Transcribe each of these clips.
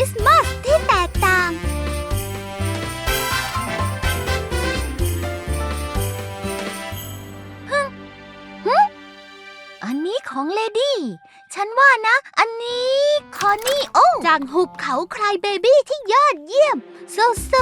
ริสต์มาสที่แตกต่าง อันนี้ของเลดี้ ฉันว่านะ อันนี้คอนนี่โอ้จากหุบเขาคลายเบบี้ที่ยอดเยี่ยมโซโซ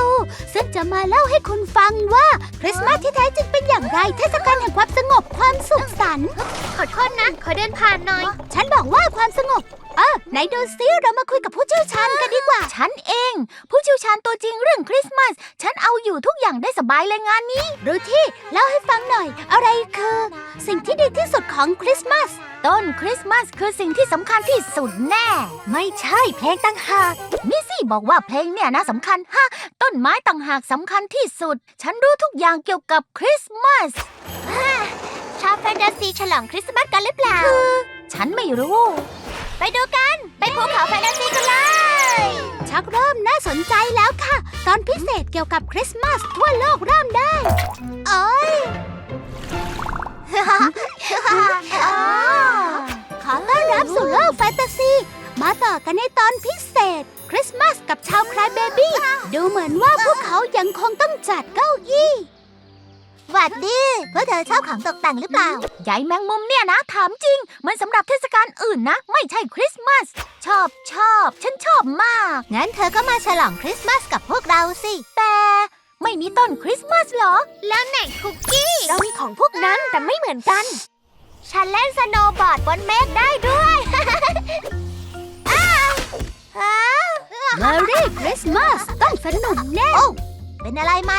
ซึ่งจะมาเล่าให้คุณฟังว่า คริสต์มาสที่แท้จริงเป็นอย่างไร เทศกาลแห่งความสงบความสุขสันต์ขอโทษนะ ขอเดินผ่านหน่อย ฉันบอกว่าความสงบ เออไหนดูซิเรามาคุยกับผู้เชี่ยวชาญกันดีกว่า ฉันเอง ผู้เชี่ยวชาญตัวจริงเรื่องคริสต์มาส ฉันเอาอยู่ทุกอย่างได้สบายเลยงานนี้รูที่เล่าให้ฟังหน่อย อะไรคือ สิ่งที่ดีที่สุดของคริสต์มาส ต้นคริสต์มาสคือสิ่งที่สำคัญที่สุดแน่ ไม่ใช่เพลงต่างหากมิสซี่บอกว่าเพลงเนี่ยนะสำคัญฮะต้นไม้ต่างหากสำคัญที่สุด ฉันรู้ทุกอย่างเกี่ยวกับคริสต์มาสชาวแฟนตาซีฉลองคริสต์มาสกันหรือเปล่าฉันไม่รู้ ไปดูกัน ไปภูเขาแฟนตาซีกันเลย ชักเริ่มน่าสนใจแล้วค่ะ ตอนพิเศษเกี่ยวกับคริสต์มาสทั่วโลกเริ่มได้ เอ้ยขอต้อนรับสู่โลกแฟนตาซี มาต่อกันในตอนพิเศษ คริสต์มาสกับชาวคลายเบบี้ ดูเหมือนว่าพวกเขายังคงต้องจัดเก้าอี้ หวัดดีพวกเธอชอบของตกแต่งหรือเปล่าใหญ่แมงมุมเนี่ยนะ ถามจริง มันสำหรับเทศกาลอื่นนะ ไม่ใช่คริสต์มาส ชอบชอบ ฉันชอบมาก งั้นเธอก็มาฉลองคริสต์มาสกับพวกเราสิ แต่ไม่มีต้นคริสต์มาสเหรอ แล้วไหนคุกกี้เรามีของพวกนั้นแต่ไม่เหมือนกัน ฉันเล่นสโนว์บอร์ดบนเมฆได้ด้วยเมอรี่คริสต์มาสต้องสนุกแน่เป็นอะไรไหม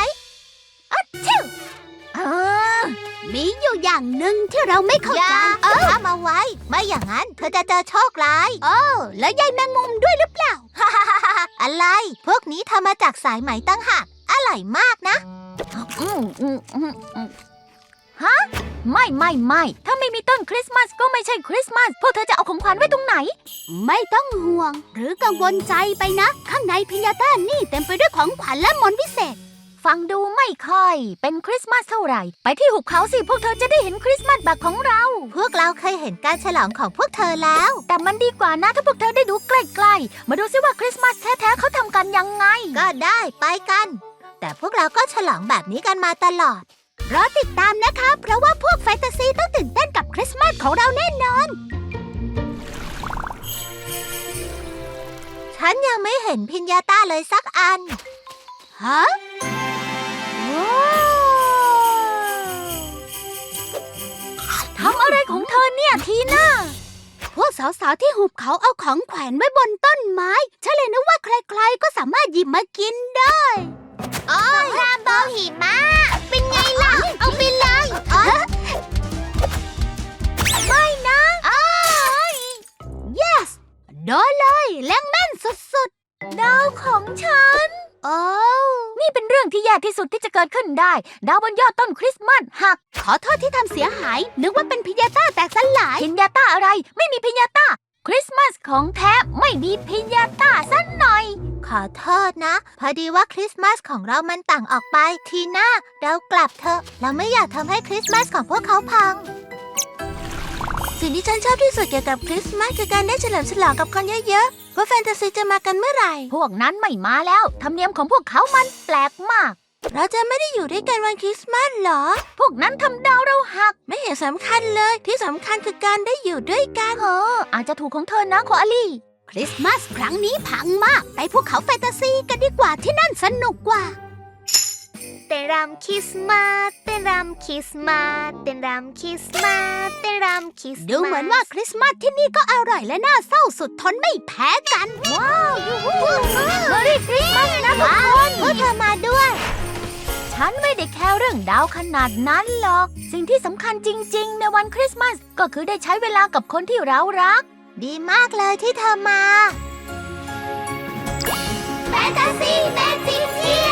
มีอยู่อย่างหนึ่งที่เราไม่เข้าใจเออทำเอาไว้ ไม่อย่างนั้นเธอจะเจอโชคร้าย โอ้แล้วยายแมงมุมด้วยหรือเปล่า อะไร พวกนี้ทำมาจากสายไหมตั้งหากอร่อยมากนะอืมอืมอืมอืมฮะไม่ไม่ไม่ถ้าไม่มีต้นคริสต์มาสก็ไม่ใช่คริสต์มาสพวกเธอจะเอาของขวัญไว้ตรงไหน ไม่ต้องห่วง หรือกังวลใจไปนะ ข้างในพิญญาต้านี่เต็มไปด้วยของขวัญและมนต์พิเศษ ฟังดูไม่ค่อย เป็นคริสต์มาสเท่าไหร่ ไปที่หุบเขาสิ พวกเธอจะได้เห็นคริสต์มาสแบบของเรา พวกเราเคยเห็นการฉลองของพวกเธอแล้ว แต่มันดีกว่านะถ้าพวกเธอได้ดูใกล้ๆ มาดูซิว่าคริสต์มาสแท้ๆเขาทำกันยังไง ก็ได้ไปกัน แต่พวกเราก็ฉลองแบบนี้กันมาตลอด รอติดตามนะคะ เพราะว่าพวกแฟนตาซีต้องตื่นเต้นกับคริสต์มาสของเราแน่นอน ฉันยังไม่เห็นพิญญาต้าเลยสักอัน ฮะว้าว ทำอะไรของเธอเนี่ยทีน่า พวกสาวๆที่หุบเขาเอาของแขวนไว้บนต้นไม้ฉันเลยนึกว่าใครๆก็สามารถหยิบมากินได้โอ้ยรามโบหิมะ เป็นไงล่ะ เอาไปเลยไม่นะอ้าย yes โดนเลยแรงแม่นสุดดาวของฉันๆ โอ้นี่เป็นเรื่องที่แย่ที่สุดที่จะเกิดขึ้นได้ ดาวบนยอดต้นคริสต์มาสหัก ขอโทษที่ทำเสียหาย นึกว่าเป็นพิญญาต้าแตกสลาย พิญญาต้าอะไร ไม่มีพิญญาต้า คริสต์มาสของแท้ไม่มีพิญญาต้าสักหน่อย ขอโทษนะ พอดีว่าคริสต์มาสของเรามันต่างออกไป ทีหน้าเรากลับเถอะ เราไม่อยากทำให้คริสต์มาสของพวกเขาพัง สิ่งที่ฉันชอบที่สุดเกี่ยวกับคริสต์มาสคือการได้เฉลิมฉลองกับคนเยอะๆ ว่าแฟนตาซีจะมากันเมื่อไหร่ พวกนั้นไม่มาแล้วธรรมเนียมของพวกเขามันแปลกมาก เราจะไม่ได้อยู่ด้วยกันวันคริสต์มาสเหรอ พวกนั้นทำดาวเราหัก ไม่เห็นสำคัญเลย ที่สำคัญคือการได้อยู่ด้วยกันเอออาจจะถูกของเธอนะโคอาลีคริสต์มาสครั้งนี้พังมาก ไปภูเขาแฟนตาซีกันดีกว่าที่นั่นสนุกกว่า เต้นรำคริสต์มาสเต้นรำคริสต์มาสเต้นรำคริสต์มาสเต้นรำคริสต์มาสดูเหมือนว่าคริสต์มาสที่นี่ก็อร่อยและน่าเศร้าสุดทนไม่แพ้กัน ว้าวยูฮูเมอรี่คริสต์มาสนะทุกว้าควนพวกเธอมาด้วย ฉันไม่ได้แค่เรื่องดาวขนาดนั้นหรอก สิ่งที่สำคัญจริง ๆ ในวันคริสต์มาสก็คือได้ใช้เวลากับคนที่เรารัก ดีมากเลยที่เธอมาแฟนตาซีแมจิเทีย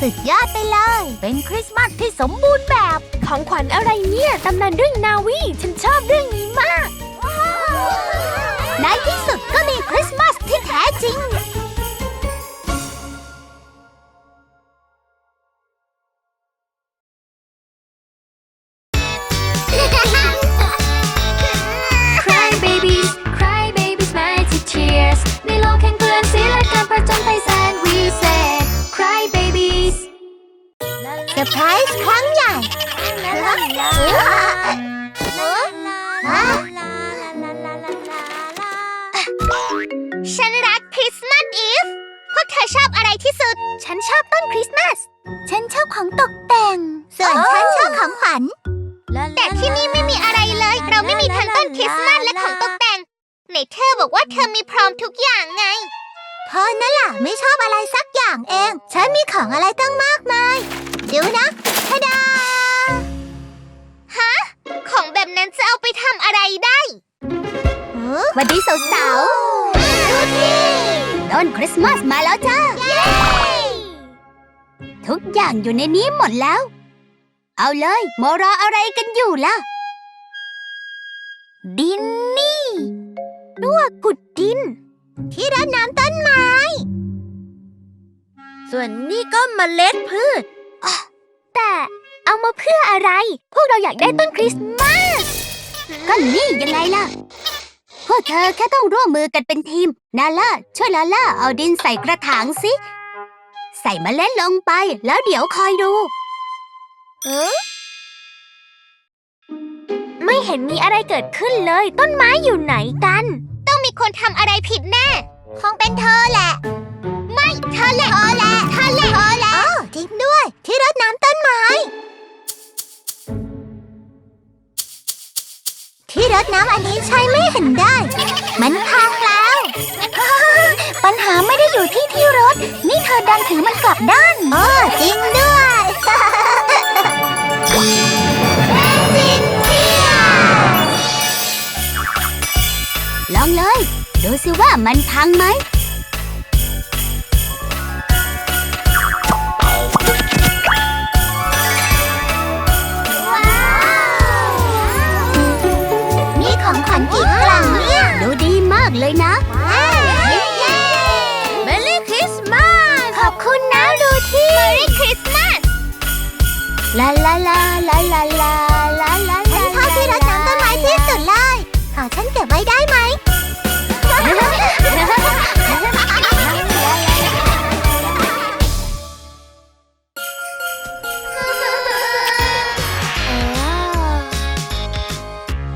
สุดยอดไปเลย เป็นคริสต์มาสที่สมบูรณ์แบบ ของขวัญอะไรเนี่ยตำนานเรื่องนาวีฉันชอบเรื่องนี้มาก ในที่สุดก็มีคริสต์มาสที่แท้จริง ของอะไรตั้งมากมาย ดูนะทะดา ฮะ ของแบบนั้นจะเอาไปทำอะไรได้สวัสดีสาวๆดูสิต้นคริสต์มาสมาแล้วจ้าเย้ทุกอย่างอยู่ในนี้หมดแล้ว เอาเลยโมรออะไรกันอยู่ล่ะ ดินนี่ตัวกุดดิน ที่รดน้ำต้นไม้ ส่วนนี่ก็เมล็ดพืช แต่เอามาเพื่ออะไร พวกเราอยากได้ต้นคริสต์มาส ก็นี่ยังไงล่ะ พวกเธอแค่ต้องร่วมมือกันเป็นทีม นาล่าช่วยลาล่าเอาดินใส่กระถางสิ ใส่เมล็ดลงไปแล้วเดี๋ยวคอยดูไม่เห็นมีอะไรเกิดขึ้นเลย ต้นไม้อยู่ไหนกัน ต้องมีคนทำอะไรผิดแน่ คงเป็นเธอแหละ ไม่เธอแหละเธอแหละเธอแหละเธอแหละอ๋อจริงด้วย ที่รดน้ำต้นไม้ ที่รดน้ำอันนี้ใช้ไม่เห็นได้ มันพังแล้ว ปัญหาไม่ได้อยู่ที่ที่รถ นี่เธอดันถือมันกลับด้านอ๋อจริงด้วยจริงเที่ยลองเลย ดูสิว่ามันพังไหมมีากเลยนะว้าวเย้เมลี่คริสต์มาสขอบคุณนะดูที่ Merry Christmas ลาลาลาลาลาลาลาลาฉันชอบที่รดน้ำต้นไม้ที่สุดเลยขอฉันเก็บไว้ได้ไหม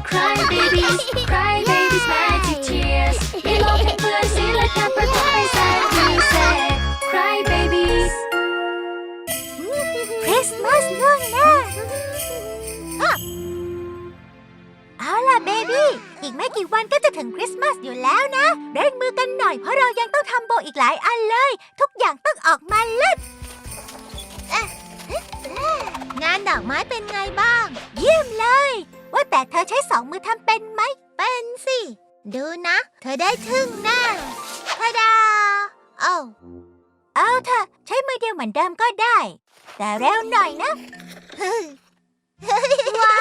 Cry babies, มาสล่วงหน้าเอาล่ะเบบี้ อีกไม่กี่วันก็จะถึงคริสต์มาสอยู่แล้วนะ เร่งมือกันหน่อยเพราะเรายังต้องทำโบอีกหลายอันเลย ทุกอย่างต้องออกมาเลิศงานดอกไม้เป็นไงบ้าง เยี่ยมเลย ว่าแต่เธอใช้สองมือทำเป็นไหม เป็นสิ ดูนะ เธอได้ทึ่งแน่ทาดาเอ้า เอาเถอะใช้มือเดียวเหมือนเดิมก็ได้ แต่เร็วหน่อยนะ ว้า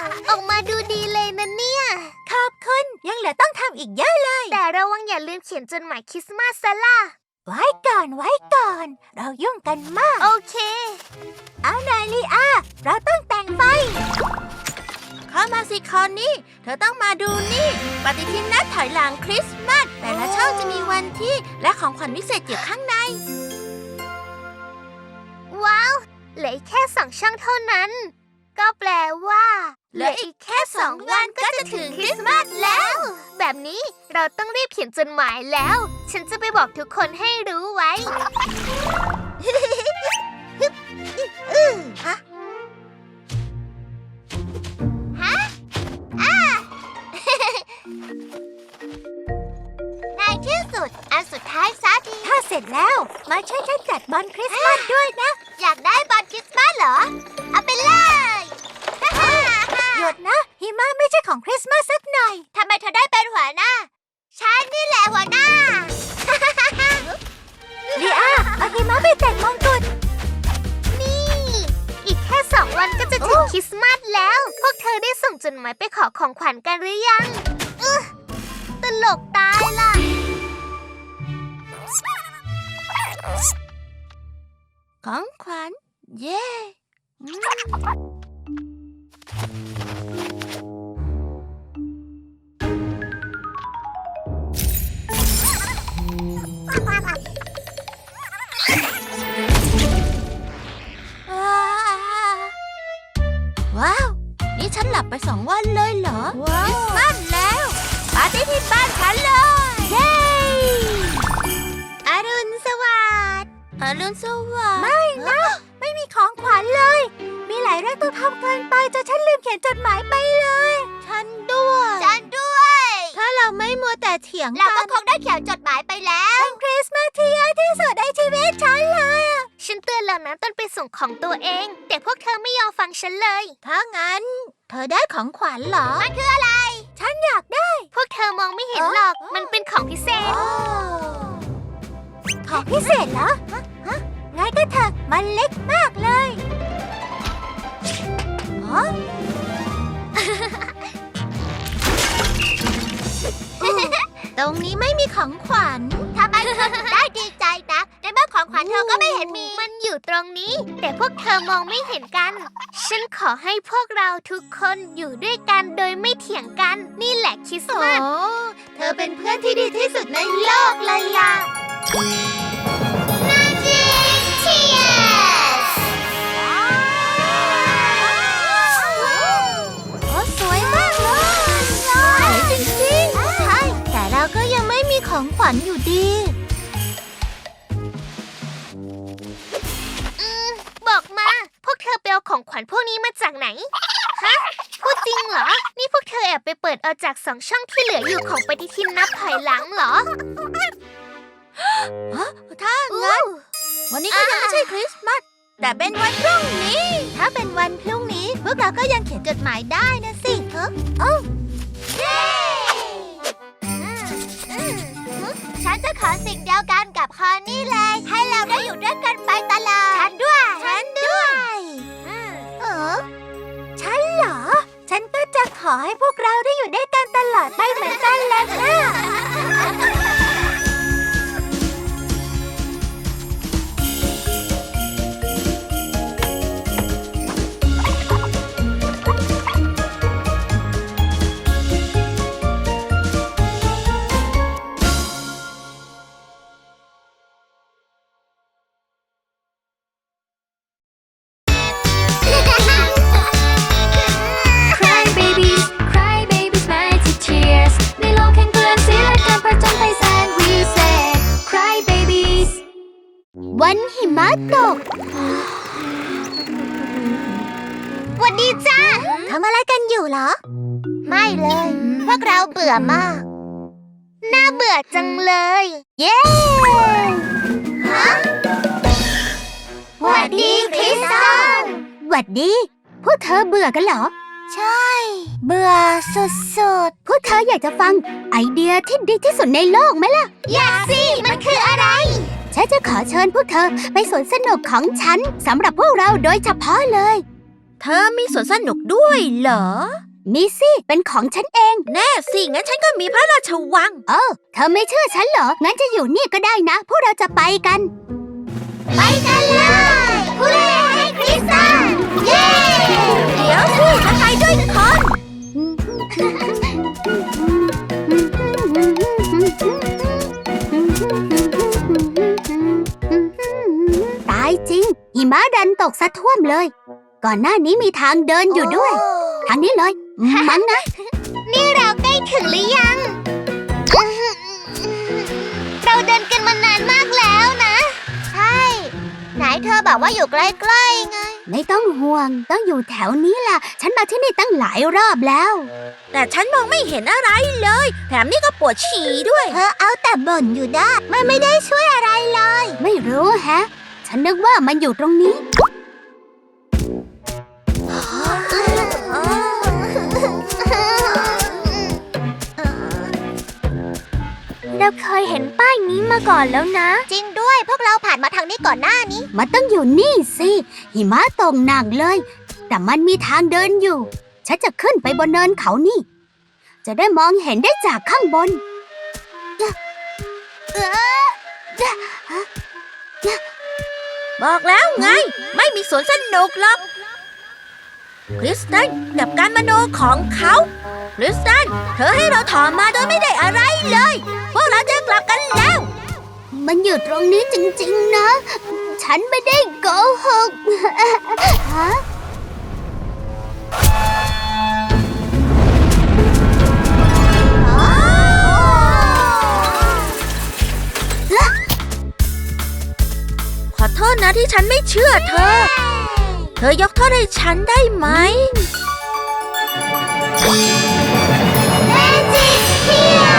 ว ออกมาดูดีเลยนะเนี่ย ขอบคุณยังเหลือต้องทำอีกเยอะเลย แต่ระวังอย่าลืมเขียนจดหมายคริสต์มาสซะล่ะ ไว้ก่อนไว้ก่อน เรายุ่งกันมาก โอเค เอาหน่อยลีอา เราต้องแต่งไฟ เข้ามาสิคอนนี่ เธอต้องมาดูนี่ ปฏิทินนัดถอยหลังคริสต์มาสแต่ละช่องจะมีวันที่และของขวัญพิเศษอยู่ข้างใน ว้าว เหลืออีกแค่สองช่องเท่านั้น ก็แปลว่าเหลืออีกแค่สองวันก็จะถึงคริสต์มาสแล้ว แบบนี้เราต้องรีบเขียนจดหมายแล้ว ฉันจะไปบอกทุกคนให้รู้ไว้อื้อฮะ เสร็จแล้ว มาช่วยฉันจัดบอลคริสต์มาสด้วยนะ อยากได้บอลคริสต์มาสเหรอ เอาไปเลยหยุดนะหิมะไม่ใช่ของคริสต์มาสสักหน่อยทำไมเธอได้เป็นหัวหน้า ฉันนี่แหละหัวหน้าลีอาเอาหิมะไปแต่งมงกุฎนี่ อีกแค่สองวันก็จะถึงคริสต์มาสแล้ว พวกเธอได้ส่งจดหมายไปขอของขวัญกันหรือยังอึะตลกตายล่ะ ของขวัญ เย้ว้าว นี่ฉันหลับไปสองวันเลยเหรอว้าว คริสต์มาสแล้วปาร์ตี้ที่บ้านฉันเลย เย้อรุณสวั อรุณสวัสดิ์ไม่นะ ไม่มีของขวัญเลย มีหลายเรื่องต้องทำเกินไปจนฉันลืมเขียนจดหมายไปเลย ฉันด้วย ฉันด้วย ถ้าเราไม่มัวแต่เถียงเรากัก็นคงได้เขียนจดหมายไปแล้ว เป็นคริสต์มาสที่ยากที่สุดในชีวิตฉันเลยอะฉันเตือนแล้วนะต้นไปส่งของตัวเอง แต่พวกเธอไม่ยอมฟังฉันเลย ถ้างั้น เธอได้ของขวัญเหรอ มันคืออะไร ฉันอยากได้ พวกเธอมองไม่เห็นหรอก มันเป็นของพิเศษ ของพิเศษเหรอฮะฮะ งั้นก็เถอะมันเล็กมากเลยอ๋อ ตรงนี้ไม่มีของขวัญทำไมเธอถึงได้ดีใจนะในเมื่อของขวัญเธอก็ไม่เห็นมี มันอยู่ตรงนี้ แต่พวกเธอมองไม่เห็นกัน ฉันขอให้พวกเราทุกคนอยู่ด้วยกันโดยไม่เถียงกัน นี่แหละคริสต์โอ้มาส เธอเป็นเพื่อนที่ดีที่สุดในโลกเลยล่ะ มีของขวัญอยู่ดีบอกมา พวกเธอไปเอาของขวัญพวกนี้มาจากไหน ฮะ พูดจริงเหรอ นี่พวกเธอแอบไปเปิดเอาจากสองช่องที่เหลืออยู่ของปฏิทินนับถอยหลังเหรอถ้างั้น วันนี้ก็ยังไม่ใช่คริสต์มาส แต่เป็นวันพรุ่งนี้ ถ้าเป็นวันพรุ่งนี้ พวกเราก็ยังเขียนจดหมายได้นะสิเออ ฉันจะขอสิ่งเดียวกันกับคอนี่เลย ให้เราได้อยู่ด้วยกันไปตลอด ฉันด้วย ฉันด้วยเออฉันเหรอ ฉันก็จะขอให้พวกเราได้อยู่ด้วยกันตลอดไปเหมือนกันแหละนะ อะไรกันอยู่เหรอ ไม่เลย พวกเราเบื่อมาก น่าเบื่อจังเลย เย้ฮะหวัดดีคริสตัลหวัดดี พวกเธอเบื่อกันเหรอ ใช่ เบื่อสุดพวกเธออยากจะฟังไอเดียที่ดีที่สุดในโลกไหมล่ะ อยากสิ มันคืออะไร ฉันจะขอเชิญพวกเธอไปสวนสนุกของฉันสำหรับพวกเราโดยเฉพาะเลยๆ เธอมีสวนสนุกด้วยเหรอ มีสิ เป็นของฉันเอง แน่สิ งั้นฉันก็มีพระราชวัง เออ เธอไม่เชื่อฉันเหรอ งั้นจะอยู่นี่ก็ได้นะ พวกเราจะไปกัน ไปกันเลยฮูเร่ให้คริสตัลเย้ เดี๋ยวสิจะไปด้วยคน ตายจริงหิมะดันตกสะท่วมเลย ก่อนหน้านี้มีทางเดินอยู่ด้วย ทางนี้เลยมั้งนะ นี่เราใกล้ถึงหรือยัง เราเดินกันมานานมากแล้วนะ ใช่ ไหนเธอบอกว่าอยู่ใกล้ๆไง ไม่ต้องห่วง ต้องอยู่แถวนี้ล่ะ ฉันมาที่นี่ตั้งหลายรอบแล้ว แต่ฉันมองไม่เห็นอะไรเลย แถมนี่ก็ปวดฉี่ด้วย เธอเอาแต่บ่นอยู่ได้ มันไม่ได้ช่วยอะไรเลย ไม่รู้แฮะ ฉันนึกว่ามันอยู่ตรงนี้ เราเคยเห็นป้ายนี้มาก่อนแล้วนะ จริงด้วยพวกเราผ่านมาทางนี้ก่อนหน้านี้ มันต้องอยู่นี่สิ หิมะตกหนักเลย แต่มันมีทางเดินอยู่ ฉันจะขึ้นไปบนเนินเขานี่ จะได้มองเห็นได้จากข้างบน บอกแล้วไง ไม่มีสวนสนุกหรอกคริสตันกับการมโนของเขาคริสตันเธอให้เราถอมมาโดยไม่ได้อะไรเลยพว กเราจะกลับกันแล้ว มันอยู่ตรงนี้จริงๆนะ ฉันไม่ได้โกหกฮะนะที่ฉันไม่เชื่อเธอ เธอยกโทษให้ฉันได้ไหมแมจิกเทีย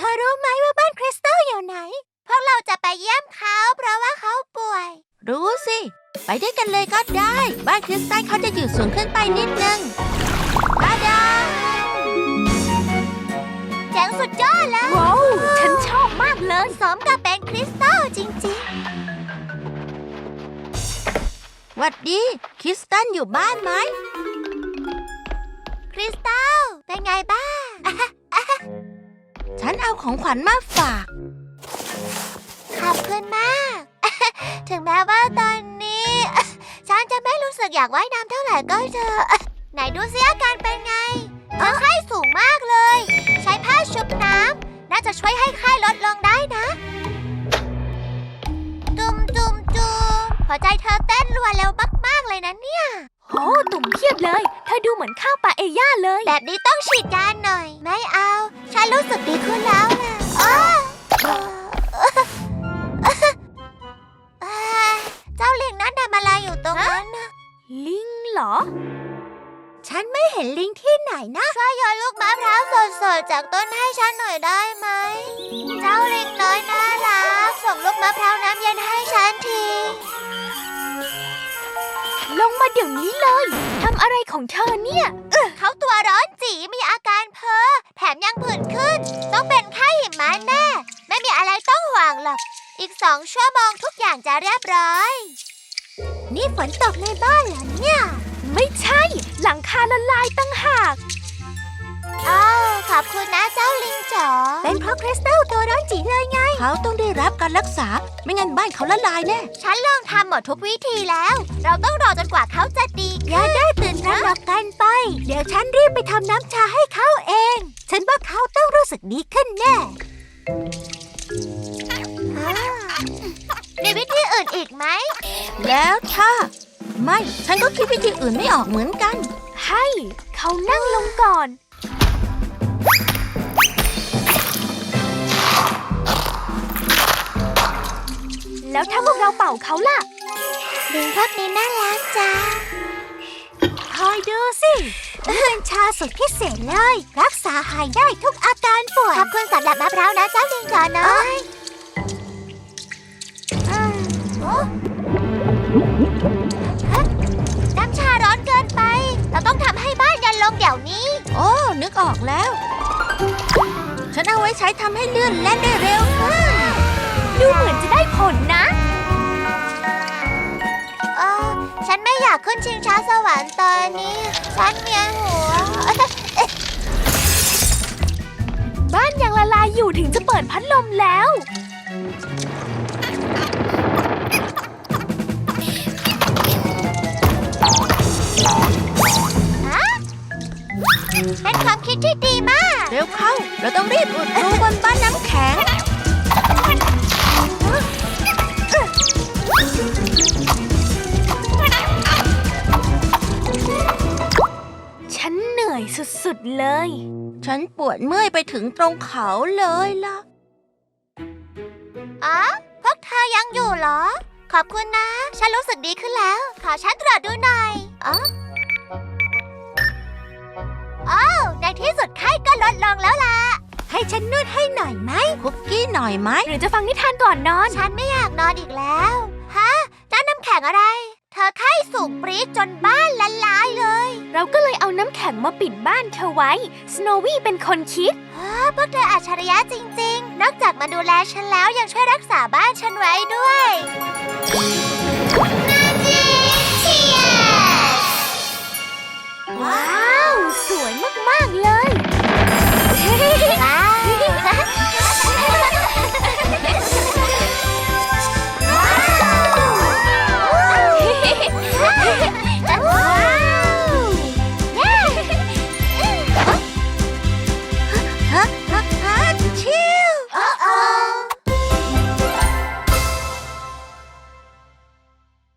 เธอรู้ไหมว่าบ้านคริสตัลอยู่ไหน พวกเราจะไปเยี่ยมเขา เพราะว่าเขาป่วย รู้สิ ไปด้วยกันเลยก็ได้ บ้านคริสตัลเขาจะอยู่สูงขึ้นไปนิดนึงตาดาเจ๋งสุดยอดเลยว้าวฉันชอบมากเลย สมกับเป็นคริสตัลจริงหวัดดี คริสตันอยู่บ้านไหมๆคริสตัลเป็นไงบ้าง ฉันเอาของขวัญมาฝาก ขอบคุณมาก ถึงแม้ว่าตอนนี้ ฉันจะไม่รู้สึกอยากว่ายน้ำเท่าไหร่ก็เถอะ ไหนดูซิอาการเป็นไงเธอไข้สูงมากเลย ใช้ผ้าชุบน้ำน่าจะช่วยให้ไข้ลดลงได้นะจุมจุมจุมหัวใจเธอเต้นรัวเร็วมากๆเลยนะเนี่ย โอ้ตุ่มเพียบเลย เธอดูเหมือนข้าวปลาเอย่าเลย แบบนี้ต้องฉีดยาหน่อย ไม่เอา ฉันรู้สึกดีขึ้นแล้วล่ะอ้าวเอ้ยเจ้าลิงนั่นทำอะไรอยู่ตรงนั้นน่ะลิงเหรอ ฉันไม่เห็นลิงที่ไหนนะ ช่วยโยนลูกมะพร้าวสดๆจากต้นให้ฉันหน่อยได้ไหม เจ้าลิงน้อยน่ารัก ส่งลูกมะพร้าวน้ำเย็นให้ เดี๋ยวนี้เลยทำอะไรของเธอเนี่ยเขาตัวร้อนจีมีอาการเพ้อแถมยังผื่นขึ้น ต้องเป็นไข้หิมะแน่ ไม่มีอะไรต้องห่วงหรอก อีกสองชั่วโมงทุกอย่างจะเรียบร้อย นี่ฝนตกในบ้านเหรอเนี่ย ไม่ใช่ หลังคาละลายตั้งหาก อ้าวขอบคุณนะเจ้าลิงจ๋อเป็นเพราะคริสตัลตัวร้อนจีเลยไง เขาต้องได้รับการรักษา ไม่งั้นบ้านเขาละลายแน่ ฉันลองทำหมดทุกวิธีแล้ว เราต้องรอจนกว่าเขาจะดีอย่าได้ตื่นตระหนกกันไป เดี๋ยวฉันรีบไปทำน้ำชาให้เขาเอง ฉันว่าเขาต้องรู้สึกดีขึ้นแน่อ่ามีวิธีอื่นอีกไหม แล้วถ้าไม่ ฉันก็คิดวิธีอื่นไม่ออกเหมือนกัน ให้ เขานั่งลงก่อน แล้วถ้าพวกเราเป่าเขาล่ะลิงพวกนี้น่ารักจ้าคอยดูสิเป็นชาสุดพิเศษเลย รักษาหายได้ทุกอาการป่วยขอบคุณสำหรับมะพร้าวนะเจ้าลิงจ๋อน้อยอืมโอ้ฮะน้ำชาร้อนเกินไป เราต้องทำให้บ้านเย็นลงเดี๋ยวนี้ โอ้ นึกออกแล้ว ฉันเอาไว้ใช้ทำให้เลื่อนแล่นได้เร็วขึ้น ดูเหมือนจะได้ผลนะ เออฉันไม่อยากขึ้นชิงช้าสวรรค์ตอนนี้ ฉันเวียนหัว บ้านยังละลายอยู่ถึงจะเปิดพัดลมแล้วเป็นความคิดที่ดีมาก เร็วเข้า เราต้องรีบอุดรูบนบ้านน้ำแข็ง เลย ฉันปวดเมื่อยไปถึงตรงเขาเลยล่ะอ๋อพวกเธอยังอยู่เหรอ ขอบคุณนะ ฉันรู้สึกดีขึ้นแล้ว ขอฉันตรวจดูหน่อยอ๋ออ้าวในที่สุดไข้ก็ลดลงแล้วล่ะ ให้ฉันนวดให้หน่อยไหม คุกกี้หน่อยไหม หรือจะฟังนิทานก่อนนอน ฉันไม่อยากนอนอีกแล้ว ฮะนั่นน้ำแข็งอะไรเธอไข้สูบปรี๊ดจนบ้านละลายเลย เราก็เลยเอาน้ำแข็งมาปิดบ้านเธอไว้ สโนวี่เป็นคนคิดว้าพวกเธออัจฉริยะจริง ๆ นอกจากมาดูแลฉันแล้วยังช่วยรักษาบ้านฉันไว้ด้วยมาจิเชียว้าว สวยมาก ๆ เลยว้า